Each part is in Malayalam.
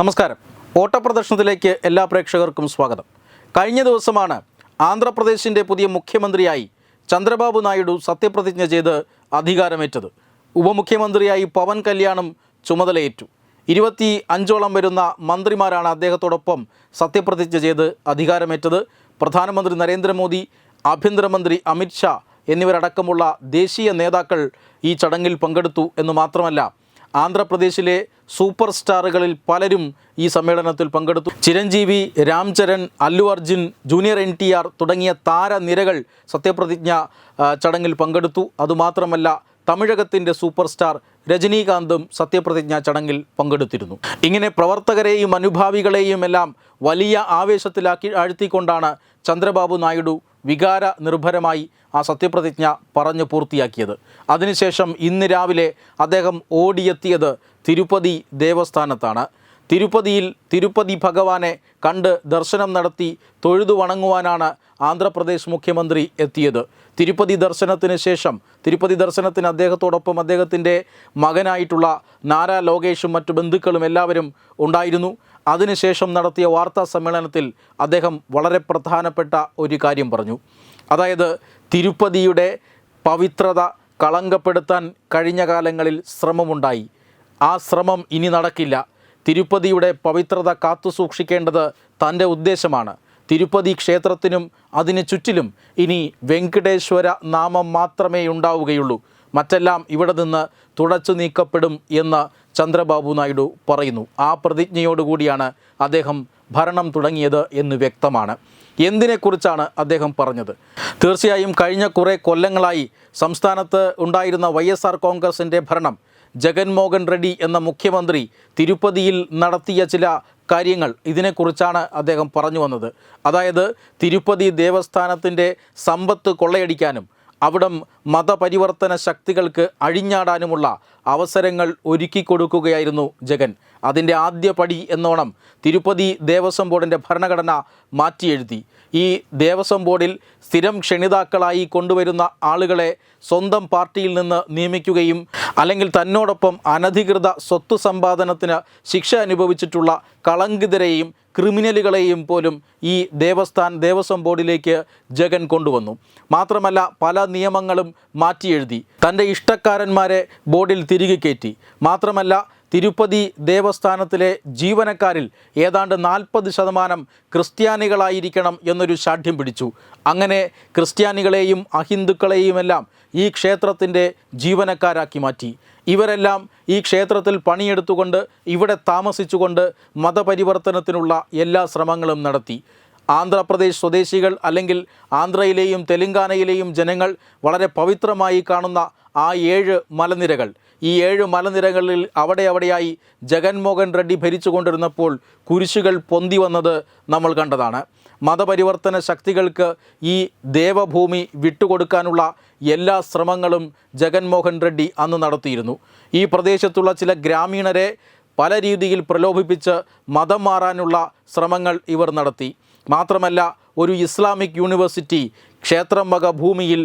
നമസ്കാരം. ഓട്ടപ്രദർശനത്തിലേക്ക് എല്ലാ പ്രേക്ഷകർക്കും സ്വാഗതം. കഴിഞ്ഞ ദിവസമാണ് ആന്ധ്രാപ്രദേശിന്റെ പുതിയ മുഖ്യമന്ത്രിയായി ചന്ദ്രബാബു നായിഡു സത്യപ്രതിജ്ഞ ചെയ്ത് അധികാരമേറ്റത്. ഉപമുഖ്യമന്ത്രിയായി പവൻ കല്യാണും ചുമതലയേറ്റു. ഇരുപത്തി അഞ്ചോളം വരുന്ന മന്ത്രിമാരാണ് അദ്ദേഹത്തോടൊപ്പം സത്യപ്രതിജ്ഞ ചെയ്ത് അധികാരമേറ്റത്. പ്രധാനമന്ത്രി നരേന്ദ്രമോദി ആഭ്യന്തരമന്ത്രി അമിത്ഷാ എന്നിവരടക്കമുള്ള ദേശീയ നേതാക്കൾ ഈ ചടങ്ങിൽ പങ്കെടുത്തു എന്ന് മാത്രമല്ല ആന്ധ്രാപ്രദേശിലെ സൂപ്പർ സ്റ്റാറുകളിൽ പലരും ഈ സമ്മേളനത്തിൽ പങ്കെടുത്തു. Chiranjeevi Ram Charan Allu Arjun junior N T R തുടങ്ങിയ താരനിരകൾ സത്യപ്രതിജ്ഞ ചടങ്ങിൽ പങ്കെടുത്തു. അതുമാത്രമല്ല തമിഴകത്തിന്റെ സൂപ്പർ സ്റ്റാർ രജനീകാന്തും സത്യപ്രതിജ്ഞ ചടങ്ങിൽ പങ്കെടുത്തിരുന്നു. ഇങ്ങനെ പ്രവർത്തകരെയും അനുഭാവികളെയും എല്ലാം വലിയ ആവേശത്തിലാക്കി ആഴ്ത്തിക്കൊണ്ടാണ് ചന്ദ്രബാബു നായിഡു വികാര നിർഭരമായി ആ സത്യപ്രതിജ്ഞ പറഞ്ഞു പൂർത്തിയാക്കിയത്. അതിനുശേഷം ഇന്ന് രാവിലെ അദ്ദേഹം ഓടിയെത്തിയത് തിരുപ്പതി ദേവസ്ഥാനത്താണ്. തിരുപ്പതിയിൽ തിരുപ്പതി ഭഗവാനെ കണ്ട് ദർശനം നടത്തി തൊഴുതു വണങ്ങുവാനാണ് ആന്ധ്രാപ്രദേശ് മുഖ്യമന്ത്രി എത്തിയത്. തിരുപ്പതി ദർശനത്തിന് ശേഷം തിരുപ്പതി ദർശനത്തിന് അദ്ദേഹത്തോടൊപ്പം അദ്ദേഹത്തിന്റെ മകനായിട്ടുള്ള നാരാ ലോകേഷും മറ്റു ബന്ധുക്കളും എല്ലാവരും ഉണ്ടായിരുന്നു. അതിനുശേഷം നടത്തിയ വാർത്താ സമ്മേളനത്തിൽ അദ്ദേഹം വളരെ പ്രധാനപ്പെട്ട ഒരു കാര്യം പറഞ്ഞു. അതായത് തിരുപ്പതിയുടെ പവിത്രത കളങ്കപ്പെടുത്താൻ കഴിഞ്ഞ കാലങ്ങളിൽ ശ്രമമുണ്ടായി. ആ ശ്രമം ഇനി നടക്കില്ല. തിരുപ്പതിയുടെ പവിത്രത കാത്തു സൂക്ഷിക്കേണ്ടത് തന്റെ ഉദ്ദേശമാണ്. തിരുപ്പതി ക്ഷേത്രത്തിനും അതിന് ചുറ്റിലും ഇനി വെങ്കടേശ്വര നാമം മാത്രമേ ഉണ്ടാവുകയുള്ളൂ. മറ്റെല്ലാം ഇവിടെ നിന്ന് തുടച്ചു നീക്കപ്പെടും എന്ന് ചന്ദ്രബാബു നായിഡു പറയുന്നു. ആ പ്രതിജ്ഞയോടുകൂടിയാണ് അദ്ദേഹം ഭരണം തുടങ്ങിയത് എന്ന് വ്യക്തമാണ്. എന്തിനെക്കുറിച്ചാണ് അദ്ദേഹം പറഞ്ഞത്? തീർച്ചയായും കഴിഞ്ഞ കുറേ കൊല്ലങ്ങളായി സംസ്ഥാനത്ത് ഉണ്ടായിരുന്ന വൈ എസ് ആർ കോൺഗ്രസിന്റെ ഭരണം ജഗൻമോഹൻ റെഡ്ഡി എന്ന മുഖ്യമന്ത്രി തിരുപ്പതിയിൽ നടത്തിയ ചില കാര്യങ്ങൾ ഇതിനെക്കുറിച്ചാണ് അദ്ദേഹം പറഞ്ഞു വന്നത്. അതായത് തിരുപ്പതി ദേവസ്ഥാനത്തിന്റെ സമ്പത്ത് കൊള്ളയടിക്കാനും അവിടം മതപരിവർത്തന ശക്തികൾക്ക് അഴിഞ്ഞാടാനുമുള്ള അവസരങ്ങൾ ഒരുക്കി കൊടുക്കുകയായിരുന്നു ജഗൻ. അതിന്റെ ആദ്യ പടി എന്നോണം തിരുപ്പതി ദേവസ്വം ബോർഡിന്റെ ഭരണഘടന മാറ്റിയെഴുതി. ഈ ദേവസ്വം ബോർഡിൽ സ്ഥിരം ക്ഷണിതാക്കളായി കൊണ്ടുവരുന്ന ആളുകളെ സ്വന്തം പാർട്ടിയിൽ നിന്ന് നിയമിക്കുകയും അല്ലെങ്കിൽ തന്നോടൊപ്പം അനധികൃത സ്വത്ത് സമ്പാദനത്തിന് ശിക്ഷ അനുഭവിച്ചിട്ടുള്ള കളങ്കിതരെയും ക്രിമിനലുകളെയും പോലും ഈ ദേവസ്ഥാൻ ദേവസ്വം ബോർഡിലേക്ക് ജഗൻ കൊണ്ടുവന്നു. മാത്രമല്ല പല നിയമങ്ങളും മാറ്റിയെഴുതി. തന്റെ ഇഷ്ടക്കാരന്മാരെ ബോർഡിൽ തിരികെ കയറ്റി. മാത്രമല്ല തിരുപ്പതി ദേവസ്ഥാനത്തിലെ ജീവനക്കാരിൽ ഏതാണ്ട് നാൽപ്പത് ശതമാനം ക്രിസ്ത്യാനികളായിരിക്കണം എന്നൊരു ശാഠ്യം പിടിച്ചു. അങ്ങനെ ക്രിസ്ത്യാനികളെയും അഹിന്ദുക്കളെയുമെല്ലാം ഈ ക്ഷേത്രത്തിന്റെ ജീവനക്കാരാക്കി മാറ്റി. ഇവരെല്ലാം ഈ ക്ഷേത്രത്തിൽ പണിയെടുത്തുകൊണ്ട് ഇവിടെ താമസിച്ചുകൊണ്ട് മതപരിവർത്തനത്തിനുള്ള എല്ലാ ശ്രമങ്ങളും നടത്തി. ആന്ധ്രാപ്രദേശ് സ്വദേശികൾ അല്ലെങ്കിൽ ആന്ധ്രയിലെയും തെലങ്കാനയിലെയും ജനങ്ങൾ വളരെ പവിത്രമായി കാണുന്ന ആ ഏഴ് മലനിരകൾ. ഈ ഏഴ് മലനിരകളിൽ അവിടെ അവിടെയായി ജഗൻമോഹൻ റെഡ്ഡി ഭരിച്ചുകൊണ്ടിരുന്നപ്പോൾ കുരിശുകൾ പൊന്തി വന്നത് നമ്മൾ കണ്ടതാണ്. മതപരിവർത്തന ശക്തികൾക്ക് ഈ ദേവഭൂമി വിട്ടുകൊടുക്കാനുള്ള എല്ലാ ശ്രമങ്ങളും ജഗൻമോഹൻ റെഡ്ഡി അന്ന് നടത്തിയിരുന്നു. ഈ പ്രദേശത്തുള്ള ചില ഗ്രാമീണരെ പല രീതിയിൽ പ്രലോഭിപ്പിച്ച് മതം മാറാനുള്ള ശ്രമങ്ങൾ ഇവർ നടത്തി. മാത്രമല്ല ഒരു ഇസ്ലാമിക് യൂണിവേഴ്സിറ്റി ക്ഷേത്രം വക ഭൂമിയിൽ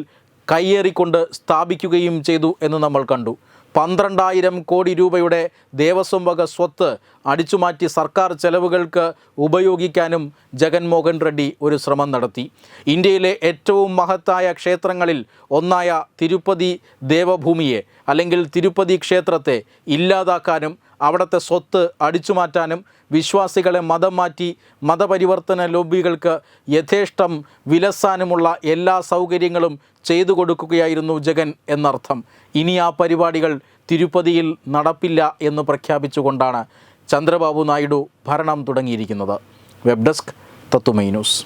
കയ്യേറിക്കൊണ്ട് സ്ഥാപിക്കുകയും ചെയ്തു എന്ന് നമ്മൾ കണ്ടു. പന്ത്രണ്ടായിരം കോടി രൂപയുടെ ദേവസ്വം വക സ്വത്ത് അടിച്ചുമാറ്റി സർക്കാർ ചെലവുകൾക്ക് ഉപയോഗിക്കാനും ജഗൻമോഹൻ റെഡ്ഡി ഒരു ശ്രമം നടത്തി. ഇന്ത്യയിലെ ഏറ്റവും മഹത്തായ ക്ഷേത്രങ്ങളിൽ ഒന്നായ തിരുപ്പതി ദേവഭൂമിയെ അല്ലെങ്കിൽ തിരുപ്പതി ക്ഷേത്രത്തെ ഇല്ലാതാക്കാനും അവിടുത്തെ സ്വത്ത് അടിച്ചുമാറ്റാനും വിശ്വാസികളെ മതം മാറ്റി മതപരിവർത്തന ലോബികൾക്ക് യഥേഷ്ടം വിലസാനുമുള്ള എല്ലാ സൗകര്യങ്ങളും ചെയ്തു കൊടുക്കുകയായിരുന്നു ജഗൻ എന്നർത്ഥം. ഇനി ആ പരിപാടികൾ തിരുപ്പതിയിൽ നടപ്പില്ല എന്ന് പ്രഖ്യാപിച്ചുകൊണ്ടാണ് ചന്ദ്രബാബു നായിഡു ഭരണം തുടങ്ങിയിരിക്കുന്നത്. വെബ് ഡെസ്ക് തത്തുമൈ ന്യൂസ്.